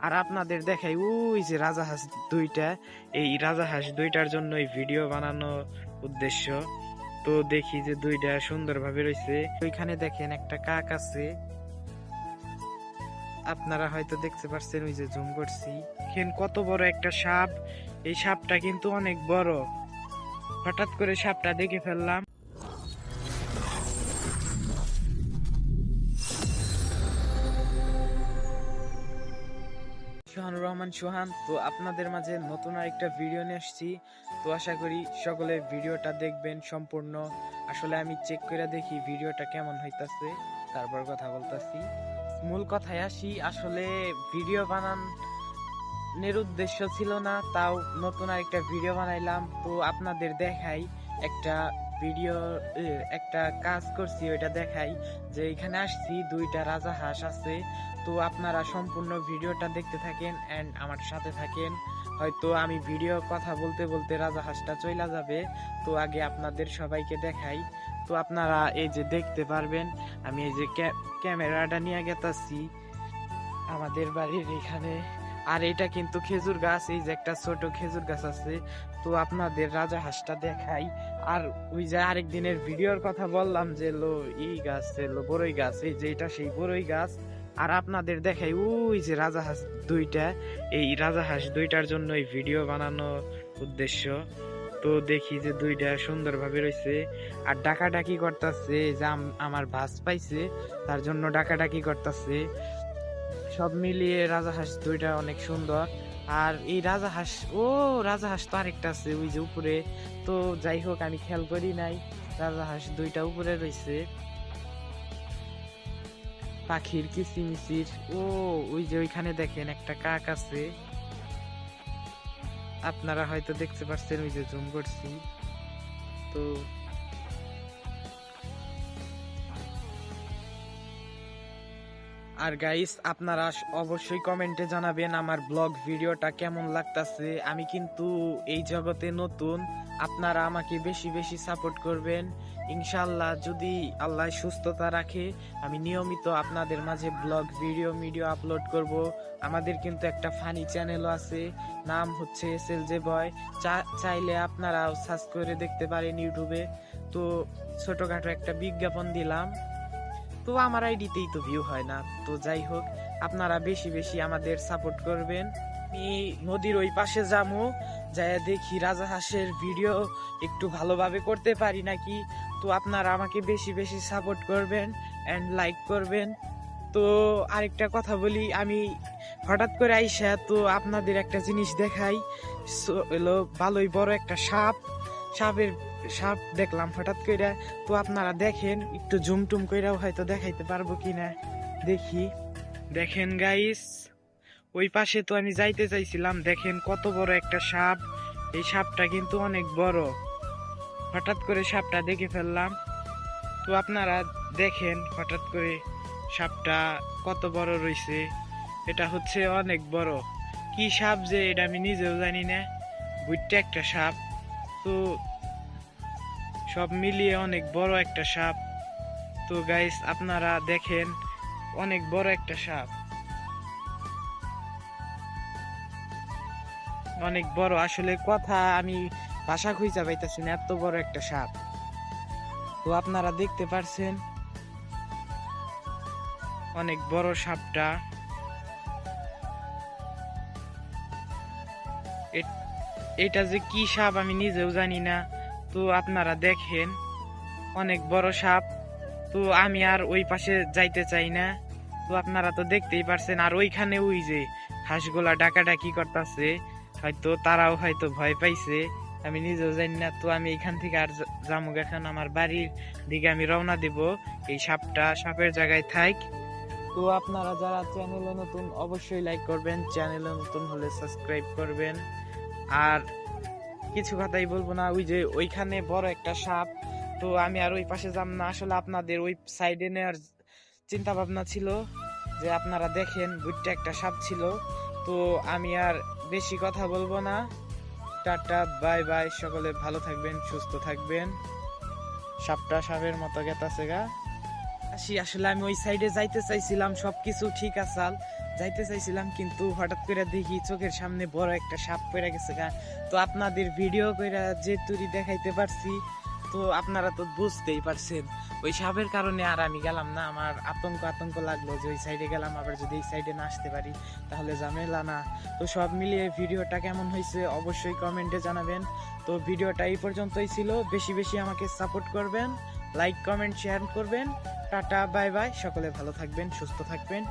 আর আপনাদের দেখাই, ওই যে রাজাহাঁস দুইটা, এই রাজাহাঁস দুইটার জন্য এই ভিডিও বানানো উদ্দেশ্য। তো দেখি যে দুইটা সুন্দরভাবে রয়েছে। ওইখানে দেখেন একটা কাক আছে। আপনারা হয়তো দেখতে পাচ্ছেন ওই যে জুম করছি। দেখেন কত বড় একটা সাপ। এই সাপটা কিন্তু অনেক বড়। হঠাৎ করে সাপটা দেখে ফেললাম। সোহানুর রহমান সোহান। তো আপনাদের মাঝে নতুন আরেকটা ভিডিও নিয়ে আসছি। তো আশা করি সকলে ভিডিওটা দেখবেন সম্পূর্ণ। আসলে আমি চেক করে দেখি ভিডিওটা কেমন হইতাছে। তারপর কথা বলতাছি। মূল কথায় আসি, আসলে ভিডিও বানানোর উদ্দেশ্য ছিল না, তাও নতুন আরেকটা ভিডিও বানাইলাম। তো আপনাদের দেখাই একটা ভিডিও একটা কাজ করছি, ওইটা দেখাই যে এখানে আসছি, দুইটা রাজা হাঁস আছে। তো আপনারা সম্পূর্ণ ভিডিওটা দেখতে থাকেন এন্ড আমার সাথে থাকেন। হয়তো আমি ভিডিও কথা বলতে বলতে রাজা হাঁসটা চইলা যাবে, তো আগে আপনাদের সবাইকে দেখাই। তো আপনারা এই যে দেখতে পারবেন, আমি এই যে ক্যামেরাটা নিয়ে গেতাছি। আমাদের বাড়ির এখানে আর এটা কিন্তু খেজুর গাছ, এই যে একটা ছোট খেজুর গাছ আছে। তো আপনাদের রাজা হাঁসটা দেখাই। আর ওই যে আরেক দিনের ভিডিওর কথা বললাম যে লো ই গাছ লো বড়ই গাছ, এই যে এটা সেই বড়ই গাছ। আর আপনাদের দেখাই, ওই যে রাজাহাঁস দুইটা, এই রাজা রাজাহাঁস দুইটার জন্য এই ভিডিও বানানো উদ্দেশ্য। তো দেখি যে দুইটা সুন্দরভাবে রয়েছে। আর ডাকাডাকি করতেছে, যে আমার ভাস পাইছে, তার জন্য ডাকাডাকি করতেছে। সব মিলিয়ে রাজাহাঁস দুইটা অনেক সুন্দর। আর এই রাজা রাজাহাঁস ও, রাজা রাজাহাঁস তো আরেকটা আছে, ওই যে উপরে। তো যাই হোক, আমি খেয়াল করি নাই রাজাহাঁস দুইটা উপরে রয়েছে। পাখির কিচিমিচির, ও, ওই যে ওইখানে দেখেন একটা কাক আছে। আপনারা হয়তো দেখতে পাচ্ছেন ওই যে জুম করছি। তো আর গাইস আপনারা অবশ্যই কমেন্টে জানাবেন আমার ব্লগ ভিডিওটা কেমন লাগতাছে। আমি কিন্তু এই জগতে নতুন, আপনারা আমাকে বেশি বেশি সাপোর্ট করবেন। ইনশাল্লাহ যদি আল্লাহ সুস্থতা রাখে, আমি নিয়মিত আপনাদের মাঝে ব্লগ ভিডিও ভিডিও আপলোড করব। আমাদের কিন্তু একটা ফানি চ্যানেলও আছে, নাম হচ্ছে এস এল জে বয় চাইলে আপনারাও সার্চ করে দেখতে পারেন ইউটিউবে তো ছোটখাটো একটা বিজ্ঞাপন দিলাম। তো আমার আইডিতেই তো ভিউ হয় না। তো যাই হোক আপনারা বেশি বেশি আমাদের সাপোর্ট করবেন। আমি নদীর ওই পাশে যাব যাই দেখি রাজা রাজাহাঁসের ভিডিও একটু ভালোভাবে করতে পারি নাকি। তো আপনারা আমাকে বেশি বেশি সাপোর্ট করবেন অ্যান্ড লাইক করবেন। তো আরেকটা কথা বলি, আমি হঠাৎ করে আইসা তো আপনাদের একটা জিনিস দেখাই। হলো ভালোই বড় একটা সাপ। সাপের সাপ দেখলাম, হঠাৎ করে তো আপনারা দেখেন, একটু জুম টুম কইরাও হয়তো দেখাইতে পারব কিনা? দেখি। দেখেন গাইস ওই পাশে তো আমি যাইতে চাইছিলাম। দেখেন কত বড় একটা সাপ। এই সাপটা কিন্তু অনেক বড়। হঠাৎ করে সাপটা দেখে ফেললাম। তো আপনারা দেখেন, হঠাৎ করে সাপটা কত বড় রয়েছে এটা হচ্ছে অনেক বড়। কি সাপ যে, এটা আমি নিজেও জানি না। বুইটটা একটা সাপ। তো সব মিলিয়ে অনেক বড় একটা সাপ। তো গাইস আপনারা দেখেন, অনেক বড় একটা সাপ। অনেক বড়। আসলে কথা আমি ভাষা খুঁজা পাইতেছি না, এত বড় একটা সাপ। তো আপনারা দেখতে পারছেন অনেক বড় সাপটা। এটা যে কি সাপ আমি নিজেও জানি না। তো আপনারা দেখেন, অনেক বড় সাপ। তো আমি আর ওই পাশে যাইতে চাই না। তো আপনারা তো দেখতেই পারছেন, আর ওইখানে ওই যে হাঁসগুলা ডাকাডাকি করতেছে, হয়তো তারাও হয়তো ভয় পাইছে। আমি নিজেও জানি না, তো আমি এখান থেকে আর যামুক এখন আমার বাড়ির দিকে আমি রওনা দেব। এই সাপটা সাপের জায়গায় থাক। তো আপনারা যারা চ্যানেলে নতুন, অবশ্যই লাইক করবেন। চ্যানেলে নতুন হলে সাবস্ক্রাইব করবেন। আর কিছু কথাই বলব না। ওই যে ওইখানে বড় একটা সাপ। তো আমি আর ওই পাশে যাব না। আসলে আপনাদের ওই সাইডে নেওয়ার চিন্তা ভাবনা ছিল যে আপনারা দেখেন বুটটা একটা সাপ ছিল। তো আমি আর বেশি কথা বলব না। Tata, bye bye. সকলে ভালো থাকবেন, সুস্থ থাকবেন। সাপটা সাপের মতো গেতাছে গা। আসি, আসলে আমি ওই সাইডে যাইতে চাইছিলাম। সবকিছু ঠিক আসাল যাইতে চাইছিলাম, কিন্তু হঠাৎ করে দেখি চোখের সামনে বড় একটা সাপ পড়ে গেছে গা। তো আপনাদের ভিডিও কইরা যে তুরি দেখাইতে পারছি, তো আপনারা তো বুঝতেই পারছেন। ওই সাপের কারণে আর আমি গেলাম না, আমার আতঙ্ক আতঙ্ক লাগল যে ওই সাইডে গেলাম, আবার যদি এই সাইডে না আসতে পারি, তাহলে ঝামেলা না। তো সব মিলিয়ে ভিডিওটা কেমন হয়েছে অবশ্যই কমেন্টে জানাবেন। তো ভিডিওটা এই পর্যন্তই ছিল, বেশি বেশি আমাকে সাপোর্ট করবেন লাইক কমেন্ট শেয়ার করবেন। টাটা বাই বাই সকলে ভালো থাকবেন, সুস্থ থাকবেন।